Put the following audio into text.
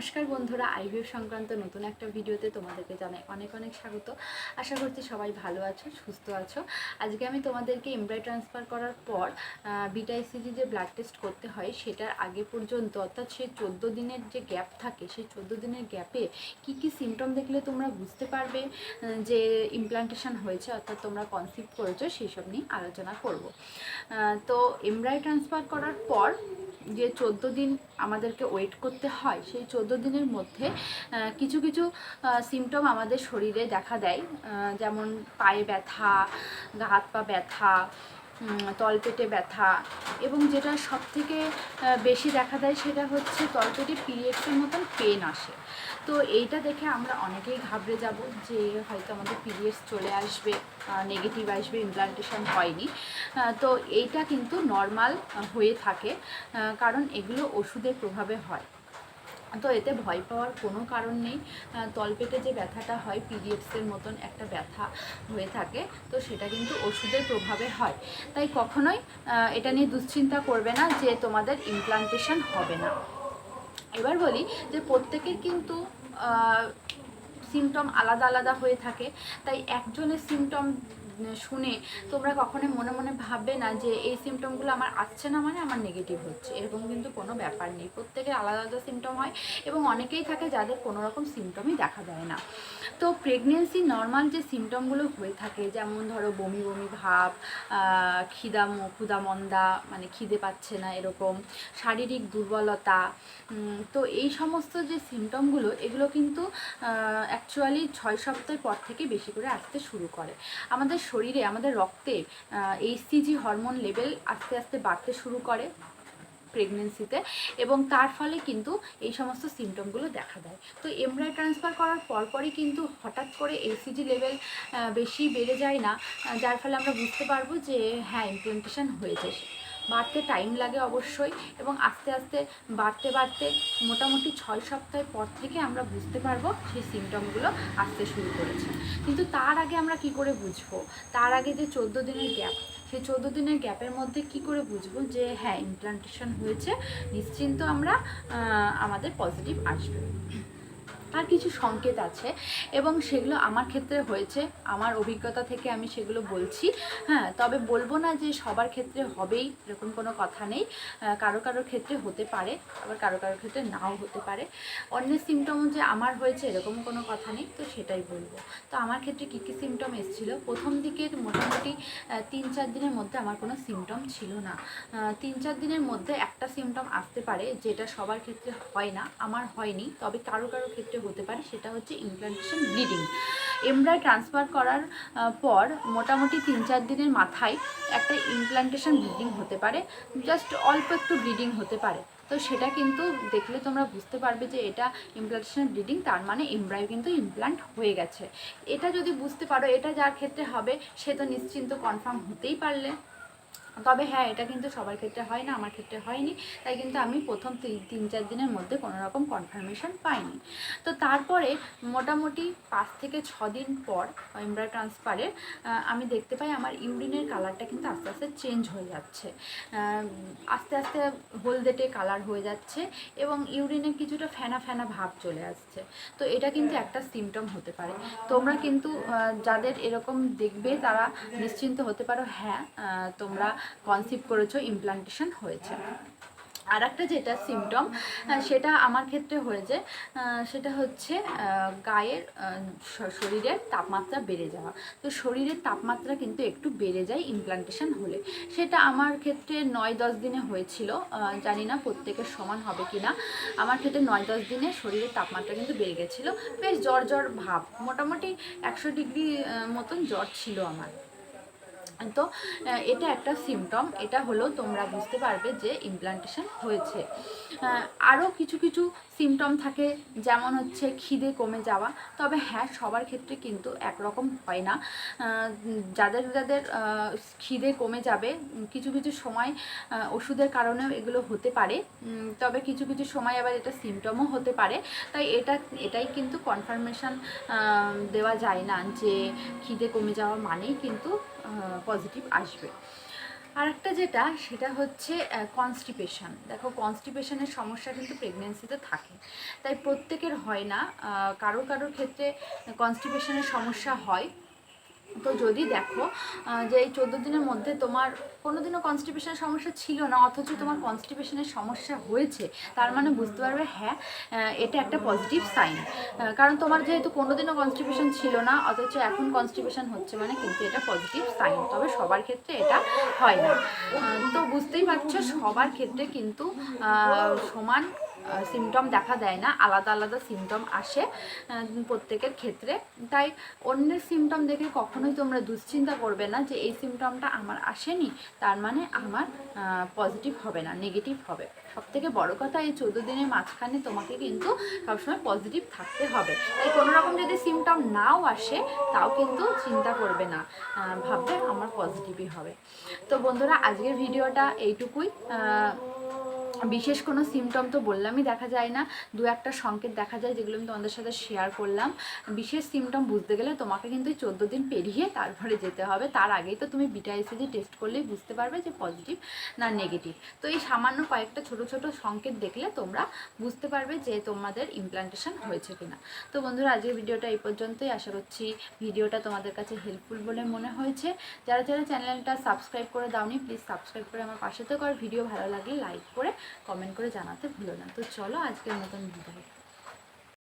নমস্কার বন্ধুরা, আইভিএফ সংক্রান্ত নতুন একটা ভিডিওতে তোমাদেরকে জানাই অনেক অনেক স্বাগত। আশা করছি সবাই ভালো আছো, সুস্থ আছো। আজকে আমি তোমাদেরকে এমব্রয় ট্রান্সফার করার পর বিটাইসিজি যে ব্লাড টেস্ট করতে হয়, সেটার আগে পর্যন্ত, অর্থাৎ সেই চোদ্দ দিনের যে গ্যাপ থাকে, সেই চোদ্দ দিনের গ্যাপে কি কি সিমটম দেখলে তোমরা বুঝতে পারবে যে ইমপ্লান্টেশন হয়েছে, অর্থাৎ তোমরা কনসিভ করেছ সেই সব নিয়ে আলোচনা করব। তো এমব্রয় ট্রান্সফার করার পর যে চোদ্দ দিন আমাদেরকে ওয়েট করতে হয়, সেই চোদ্দ দিনের মধ্যে কিছু কিছু সিমটম আমাদের শরীরে দেখা দেয়। যেমন পায়ে ব্যথা হাত পা ব্যথা তলপেটে ব্যথা এবং যেটা সব থেকে বেশি দেখা দেয় সেটা হচ্ছে তলপেটে পিরিয়ডসের মতন পেন আসে। তো এইটা দেখে আমরা অনেকেই ঘাবড়ে যাব যে হয়তো আমাদের পিরিয়ডস চলে আসবে নেগেটিভ আসবে ইমপ্লান্টেশন হয়নি। তো এইটা কিন্তু নর্মাল হয়ে থাকে কারণ এগুলো ওষুধের প্রভাবে হয়। তো এতে ভয় পাওয়ার কোনো কারণ নেই। তলপেটে যে ব্যথাটা হয় পিরিয়ডসের মতন একটা ব্যথা হয়ে থাকে, তো সেটা কিন্তু ওষুধের প্রভাবে হয়। তাই কখনোই এটা নিয়ে দুশ্চিন্তা করবে না যে তোমাদের ইমপ্লান্টেশন হবে না। এবার বলি যে প্রত্যেকের কিন্তু সিমটম আলাদা আলাদা হয়ে থাকে, তাই একজনের সিমটম শুনে তোমরা কখনোই মনে মনে ভাববে না যে এই সিমটমগুলো আমার আসছে না মানে আমার নেগেটিভ হচ্ছে। এরকম কিন্তু কোনো ব্যাপার নেই। প্রত্যেকের আলাদা আলাদা সিমটম হয় এবং অনেকেই থাকে যাদের কোনো রকম সিমটমই দেখা দেয় না। তো প্রেগনেন্সি নর্মাল যে সিমটমগুলো হয়ে থাকে, যেমন ধরো বমি বমি ভাব খিদা ক্ষুধা মন্দা মানে খিদে পাচ্ছে না এরকম, শারীরিক দুর্বলতা তো এই সমস্ত যে সিমটমগুলো এগুলো কিন্তু অ্যাকচুয়ালি ছয় সপ্তাহের পর থেকে বেশি করে আসতে শুরু করে। আমাদের শরীরে আমাদের রক্তে এইচসিজি হরমোন লেভেল আস্তে আস্তে বাড়তে শুরু করে প্রেগনেন্সিতে এবং তার ফলে কিন্তু এই সমস্ত সিমটমগুলো দেখা দেয়। তো এমব্রয় ট্রান্সফার করার পরপরই কিন্তু হঠাৎ করে এইসিজি লেভেল বেশি বেড়ে যায় না যার ফলে আমরা বুঝতে পারব যে হ্যাঁ ইমপ্লান্টেশন হয়েছে। বাড়তে টাইম লাগে অবশ্যই এবং আস্তে আস্তে বাড়তে বাড়তে মোটামুটি ছয় সপ্তাহের পর থেকে আমরা বুঝতে পারব সেই সিমটমগুলো আসতে শুরু করেছে। কিন্তু তার আগে আমরা কি করে বুঝব? তার আগে যে চোদ্দ দিনের গ্যাপ সেই চোদ্দ দিনের গ্যাপের মধ্যে কি করে বুঝব যে হ্যাঁ ইমপ্লান্টেশন হয়েছে, নিশ্চিন্ত আমরা আমাদের পজিটিভ আসবে। তার কিছু সংকেত আছে এবং সেগুলো আমার ক্ষেত্রে হয়েছে, আমার অভিজ্ঞতা থেকে আমি সেগুলো বলছি। হ্যাঁ তবে বলব না যে সবার ক্ষেত্রে হবেই, এরকম কোনো কথা নেই। কারও কারোর ক্ষেত্রে হতে পারে, আবার কারও কারোর ক্ষেত্রে নাও হতে পারে। অন্যের সিমটমও যে আমার হয়েছে, এরকম কোনো কথা নেই, তো সেটাই বলব। তো আমার ক্ষেত্রে কী কী সিমটম এসেছিল? প্রথম দিকের মোটামুটি তিন চার দিনের মধ্যে আমার কোনো সিমটম ছিল না। তিন চার দিনের মধ্যে একটা সিমটম আসতে পারে, যেটা সবার ক্ষেত্রে হয় না, আমার হয়নি। তবে কারও কারও ক্ষেত্রে হতে পারে, সেটা হচ্ছে ইমপ্লান্টেশন ব্লিডিং এমব্রয় ট্রান্সফার করার পর মোটামুটি তিন চার দিনের মাথায় একটা ইমপ্লান্টেশন ব্লিডিং হতে পারে জাস্ট অল্প একটু ব্লিডিং হতে পারে। তো সেটা কিন্তু দেখলে তোমরা বুঝতে পারবে যে এটা ইমপ্লান্টেশন ব্লিডিং তার মানে এমব্রয় কিন্তু ইমপ্লান্ট হয়ে গেছে। এটা যদি বুঝতে পারো, এটা যার ক্ষেত্রে হবে, সে তো নিশ্চিন্ত কনফার্ম হতেই পারলে। তবে হ্যাঁ এটা কিন্তু সবার ক্ষেত্রে হয় না, আমার ক্ষেত্রে হয়নি। তাই কিন্তু আমি প্রথম তিন- চার দিনের মধ্যে কোনো রকম কনফার্মেশন পাইনি। তো তারপরে মোটামুটি পাঁচ থেকে ছ দিন পর এমব্রয় ট্রান্সফারের আমি দেখতে পাই আমার ইউরিনের কালারটা কিন্তু আস্তে আস্তে চেঞ্জ হয়ে যাচ্ছে। আস্তে আস্তে হলদেটে কালার হয়ে যাচ্ছে এবং ইউরিনে কিছুটা ফেনা ফেনা ভাব চলে আসছে। তো এটা কিন্তু একটা সিমটম হতে পারে। তোমরা কিন্তু যাদের এরকম দেখবে তারা নিশ্চিন্ত হতে পারো হ্যাঁ তোমরা কনসিভ করেছ ইমপ্লান্টেশন হয়েছে। আর একটা যেটা সিমটম সেটা আমার ক্ষেত্রে হয়েছে সেটা হচ্ছে গায়ের শরীরের তাপমাত্রা বেড়ে যাওয়া। তো শরীরের তাপমাত্রা কিন্তু একটু বেড়ে যায় ইমপ্লান্টেশন হলে। সেটা আমার ক্ষেত্রে নয় দশ দিনে হয়েছিল জানি না প্রত্যেকের সমান হবে কি না আমার ক্ষেত্রে নয় দশ দিনে শরীরের তাপমাত্রা কিন্তু বেড়ে গেছিল। বেশ জ্বর জ্বর ভাব, মোটামুটি একশো ডিগ্রি মতন জ্বর ছিল আমার। তো এটা একটা সিমটম এটা হলো তোমরা বুঝতে পারবে যে ইমপ্লান্টেশন হয়েছে। আরও কিছু কিছু সিমটম থাকে, যেমন হচ্ছে খিদে কমে যাওয়া। তবে হ্যাঁ সবার ক্ষেত্রে কিন্তু একরকম হয় না। যাদের যাদের খিদে কমে যাবে, কিছু কিছু সময় ওষুধের কারণেও এগুলো হতে পারে। তবে কিছু কিছু সময় আবার এটা সিমটমও হতে পারে। তাই এটা, এটাই কিন্তু কনফার্মেশন দেওয়া যায় না যে খিদে কমে যাওয়া মানেই কিন্তু পজিটিভ আসবে। আরেকটা যেটা, সেটা হচ্ছে কনস্টিপেশন দেখো কনস্টিপেশানের সমস্যা কিন্তু প্রেগনেন্সিতে থাকে। তাই প্রত্যেকের হয় না। কারও কারোর ক্ষেত্রে কনস্টিপেশনের সমস্যা হয়। তো যদি দেখো যে এই চোদ্দ দিনের মধ্যে তোমার কোনো দিনও কনস্টিপেশনের সমস্যা ছিল না, অথচ তোমার কনস্টিপেশনের সমস্যা হয়েছে, তার মানে বুঝতে পারবে হ্যাঁ এটা একটা পজিটিভ সাইন কারণ তোমার যেহেতু কোনো দিনও কনস্টিপেশন ছিল না, অথচ এখন কনস্টিপেশন হচ্ছে মানে কিন্তু এটা পজিটিভ সাইন তবে সবার ক্ষেত্রে এটা হয় না। তো বুঝতেই পারছ, সবার ক্ষেত্রে কিন্তু সমান সিমটম দেখা দেয় না, আলাদা আলাদা সিমটম আসে প্রত্যেকের ক্ষেত্রে। তাই অন্যের সিমটম দেখে কখনোই তোমরা দুশ্চিন্তা করবে না যে এই সিমটমটা আমার আসেনি, তার মানে আমার পজিটিভ হবে না নেগেটিভ হবে। সব থেকে বড় কথা এই চোদ্দ দিনের মাঝখানে তোমাকে কিন্তু সবসময় পজিটিভ থাকতে হবে। তাই কোনো রকম যদি সিমটম নাও আসে, তাও কিন্তু চিন্তা করবে না ভাববে আমার পজিটিভই হবে। তো বন্ধুরা, আজকের ভিডিওটা এইটুকুই। বিশেষ কোনো সিমটম তো বললামই দেখা যায় না। দু একটা সংকেত দেখা যায় যেগুলো আমি তোমাদের সাথে শেয়ার করলাম। বিশেষ সিমটম বুঝতে গেলে তোমাকে কিন্তু চোদ্দ দিন পেরিয়ে তারপরে যেতে হবে। তার আগেই তো তুমি বিটা এসিজি টেস্ট করলেই বুঝতে পারবে যে পজিটিভ না নেগেটিভ তো এই সামান্য কয়েকটা ছোট ছোট সংকেত দেখলে তোমরা বুঝতে পারবে যে তোমাদের ইমপ্লান্টেশন হয়েছে কিনা। তো বন্ধুরা, আজকের ভিডিওটা এই পর্যন্তই। আশা করছি ভিডিওটা তোমাদের কাছে হেল্পফুল বলে মনে হয়েছে। যারা যারা চ্যানেলটা সাবস্ক্রাইব করে দাওনি প্লিজ সাবস্ক্রাইব করে আমার পাশে তো কর ভিডিও ভালো লাগলে লাইক করে কমেন্ট করে জানাতে ভুলো না। তো চলো আজকের মতন বিদায়।